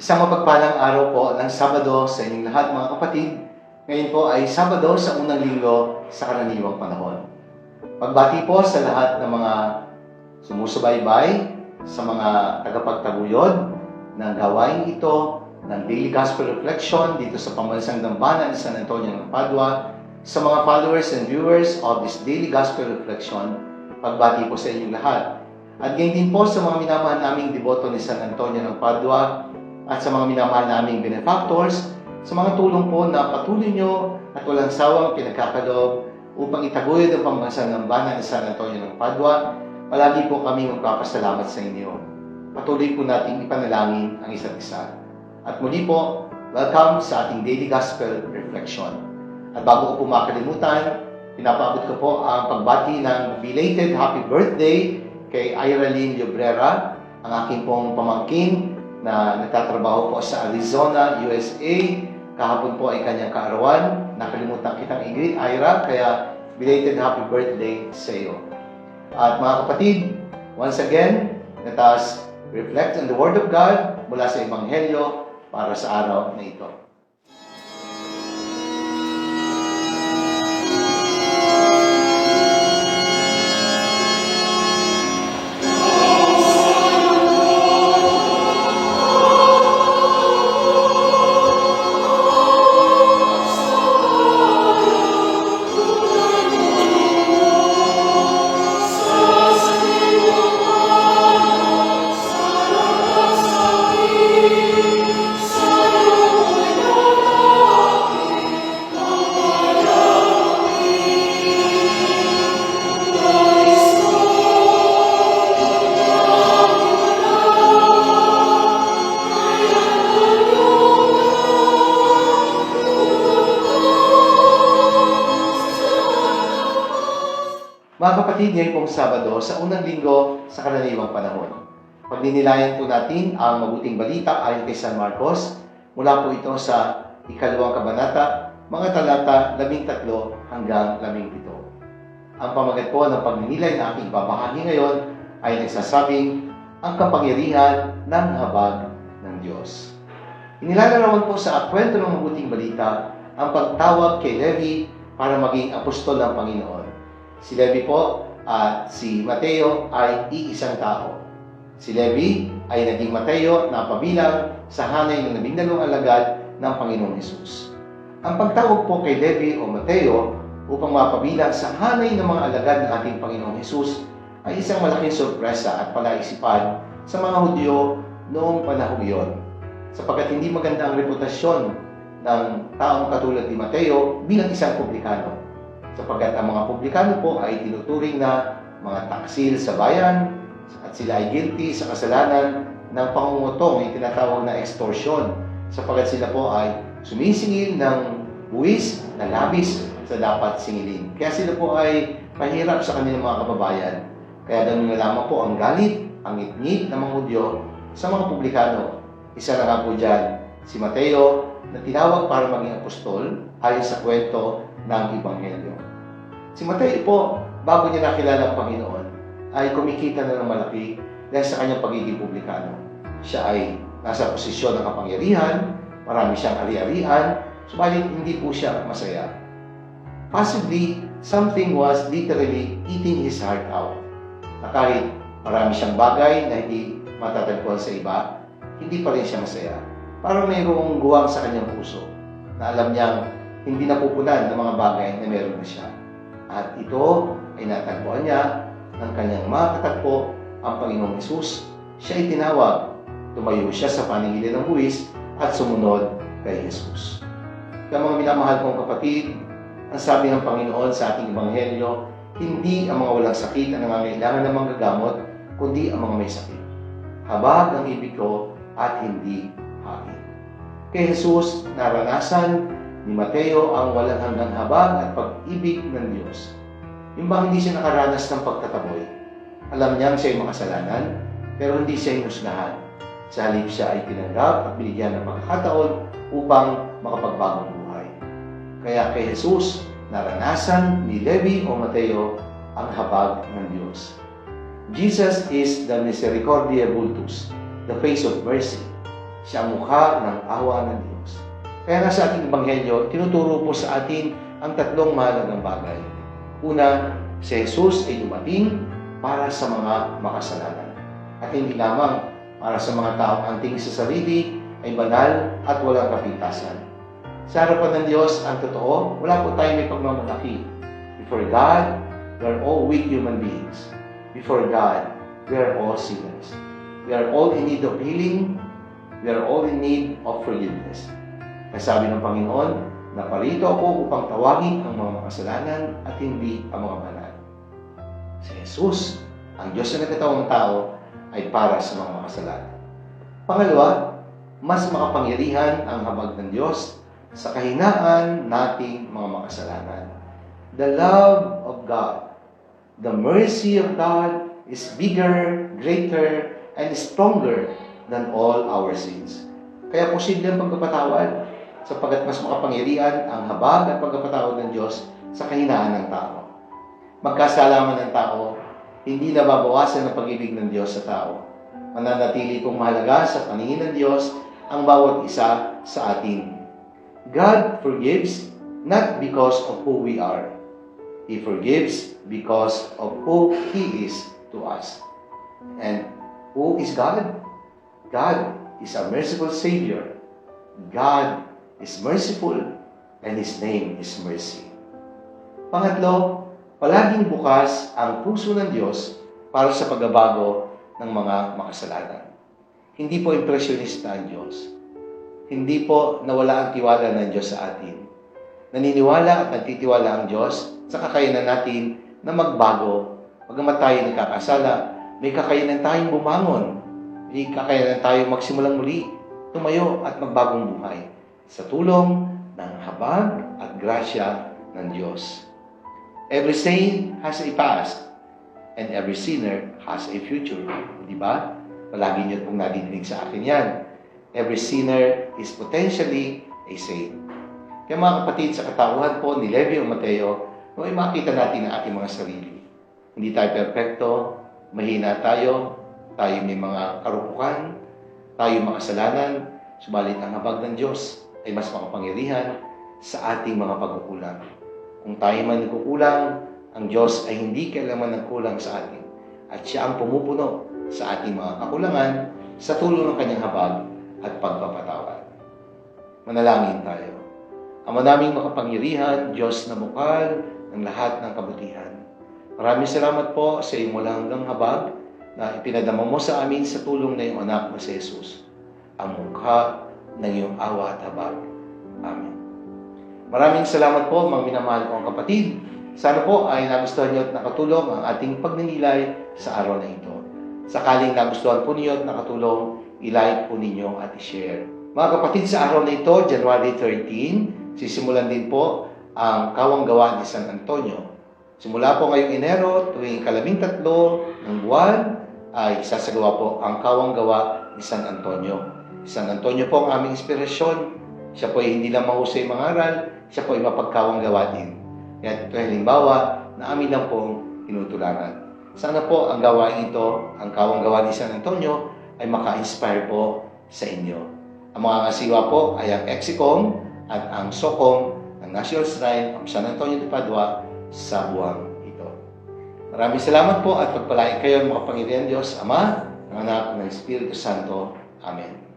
Isang mapagpalang araw po ng Sabado sa inyong lahat mga kapatid. Ngayon po ay Sabado sa unang linggo sa karaniwang panahon. Pagbati po sa lahat ng mga sumusubaybay, sa mga tagapagtaguyod ng gawain ito ng Daily Gospel Reflection dito sa pambansang dambana ng San Antonio ng Padua, sa mga followers and viewers of this Daily Gospel Reflection, pagbati po sa inyong lahat. At gayon din po sa mga minamahal naming deboto ni San Antonio ng Padua at sa mga minamahal naming benefactors, sa mga tulong po na patuloy nyo at walang sawang pinagkakaloob upang itaguyod ang pambansang dambana ni San Antonio ng Padua, palagi po kami magpapasalamat sa inyo. Patuloy po nating ipanalangin ang isa't isa. At muli po, welcome sa ating Daily Gospel Reflection. At bago ko po makalimutan, pinapaabot ko po ang pagbati ng belated happy birthday kay Ira Lynn Llobrera, ang aking pong pamangkin na nagtatrabaho po sa Arizona, USA. Kahapon po ay kanyang kaarawan. Nakalimutan kitang i-greet, Ira, kaya belated happy birthday sa iyo. At mga kapatid, once again, let us reflect on the Word of God mula sa Ebanghelyo para sa araw na ito. Mga kapatid, ngayon pong Sabado, sa unang linggo sa karaniwang panahon. Pagninilayan po natin ang mabuting balita ayon kay San Marcos, mula po ito sa ikalawang kabanata, mga talata 13 hanggang 17. Ang pamagat po ng pagninilay na aking babahagi ngayon ay nagsasabing ang kapangyarihan ng habag ng Diyos. Inilalarawan po sa kwento ng mabuting balita ang pagtawag kay Levi para maging apostol ng Panginoon. Si Levi po at si Mateo ay iisang tao. Si Levi ay naging Mateo na pabilang sa hanay ng labindalawang alagad ng Panginoong Hesus. Ang pagtawag po kay Levi o Mateo upang mapabilang sa hanay ng mga alagad ng ating Panginoong Hesus ay isang malaking sorpresa at palaisipan sa mga Hudyo noong panahong iyon. Sapagkat hindi maganda ang reputasyon ng taong katulad ni Mateo bilang isang publikano sapagkat ang mga publikano po ay tinuturing na mga taksil sa bayan at sila ay guilty sa kasalanan ng pangungutong, yung tinatawag na extortion, sapagkat sila po ay sumisingil ng buwis na labis sa dapat singilin. Kaya sila po ay mahirap sa kanilang mga kababayan. Kaya ganun na lamang po ang galit, ang ngit ng mga Hudyo sa mga publikano. Isa na nga po dyan, si Mateo, na tinawag para maging apostol ayon sa kwento ng Ebanghelyo. Si Mateo po, bago niya nakilala ang Panginoon, ay kumikita na ng malaki dahil sa kanyang pagiging publikano. Siya ay nasa posisyon ng kapangyarihan, marami siyang ari-arian, subalit hindi po siya masaya. Possibly, something was literally eating his heart out. Na kahit marami siyang bagay na hindi matatagpuan sa iba, hindi pa rin siya masaya. Parang mayroong guwang sa kanyang puso na alam niyang hindi napupunan ng mga bagay na meron na siya. At ito ay natagpuan niya ng kanyang mga katagpo ang Panginoong Isus. Siya ay tinawag. Tumayo siya sa paningilin ng buwis at sumunod kay Jesus. Kaya mga minamahal kong kapatid, ang sabi ng Panginoon sa ating Ebanghelyo, hindi ang mga walang sakit ang nangangailangan ng manggagamot, kundi ang mga may sakit. Habag ang ibig ko at hindi hangin. Kay Jesus, naranasan ni Mateo ang walang hanggang habag at pag-ibig ng Diyos. Yung ba hindi siya nakaranas ng pagtataboy? Alam niyang siya ay makasalanan, pero hindi siya hinusgahan. Sa halip siya ay tinanggap at binigyan ng pagkakataon upang makapagbagong buhay. Kaya kay Jesus, naranasan ni Levi o Mateo ang habag ng Diyos. Jesus is the misericordia vultus, the face of mercy. Siya mukha ng awa ng Diyos. Kaya nga sa ating Ebanghelyo, tinuturo po sa atin ang tatlong mahalagang bagay. Una, si Jesus ay dumating para sa mga makasalanan. At hindi lamang para sa mga taong ang tingin sa sarili ay banal at walang kapintasan. Sa harapan ng Diyos, ang totoo, wala po tayong may pagmamalaki. Before God, we are all weak human beings. Before God, we are all sinners. We are all in need of healing. We are all in need of forgiveness. Kaya sabi ng Panginoon, naparito ako upang tawagin ang mga makasalanan at hindi ang mga banal. Si Jesus, ang Diyos na nagkatawang tao, ay para sa mga makasalanan. Pangalawa, mas makapangyarihan ang habag ng Diyos sa kahinaan nating mga makasalanan. The love of God, the mercy of God is bigger, greater, and stronger than all our sins. Kaya posible ang pagkapatawad sapagkat mas makapangyarihan ang habag at pagkapatawad ng Diyos sa kahinaan ng tao. Magkasalaman ng tao, hindi nababawasan ang pag-ibig ng Diyos sa tao. Mananatili pong mahalaga sa paningin ng Diyos ang bawat isa sa atin. God forgives not because of who we are. He forgives because of who He is to us. And who is God? God is a merciful Savior. God is merciful and His name is mercy. Pangatlo, palaging bukas ang puso ng Diyos para sa pagbabago ng mga makasalanan. Hindi po impresyonista ang Diyos. Hindi po nawala ang tiwala ng Diyos sa atin. Naniniwala at nagtitiwala ang Diyos sa kakayanan natin na magbago. Pagamat tayo nagkakasala, may kakayanan tayong bumangon. May kakayanan tayong magsimulang muli, tumayo at magbagong buhay sa tulong ng habag at grasya ng Diyos. Every saint has a past and every sinner has a future. Di ba? Palagi niyo pong nadidinig sa akin yan. Every sinner is potentially a saint. Kaya mga kapatid, sa katauhan po ni Levi o Mateo, ay makita natin ang ating mga sarili. Hindi tayo perfecto, mahina tayo, tayo may mga karupukan, tayo makasalanan, subalit ang habag ng Diyos ay mas makapangyarihan sa ating mga pagkukulang. Kung tayo man nagkukulang, ang Diyos ay hindi kailanman nagkulang sa atin. At siya ang pumupuno sa ating mga kakulangan sa tulong ng kanyang habag at pagpapatawad. Manalangin tayo. Ama naming makapangyarihan, Diyos na bukal ng lahat ng kabutihan. Maraming salamat po sa iyong walang hanggang habag na ipinadama mo sa amin sa tulong ng iyong anak na si Jesus, ang mukha ng iyong awa at habag. Amen. Maraming salamat po, mga minamahal kong kapatid. Sana po ay nagustuhan niyo at nakatulong ang ating pagninilay sa araw na ito. Sakaling nagustuhan po niyo at nakatulong, ilike po ninyo at i-share. Mga kapatid, sa araw na ito, January 13, sisimulan din po ang Kawang Gawa ni San Antonio. Simula po ngayong Enero, tuwing kalabing tatlo ng buwan, ay sasagawa po ang Kawang Gawa ni San Antonio. San Antonio po ang aming inspirasyon. Siya po ay hindi lang mahusay mangaral, siya po ay mapagkawang gawa din. Kaya ito halimbawa na amin lang pong tinutularan. Sana po ang gawain ito, ang kawang gawa ni San Antonio, ay maka-inspire po sa inyo. Ang mga ngasiwa po ay ang Exicom at ang SOCOM ng National Shrine of San Antonio de Padua sa buwang ito. Maraming salamat po at pagpalain kayo ng Panginoon Diyos, Ama, ng Anak, ng Espiritu Santo. Amen.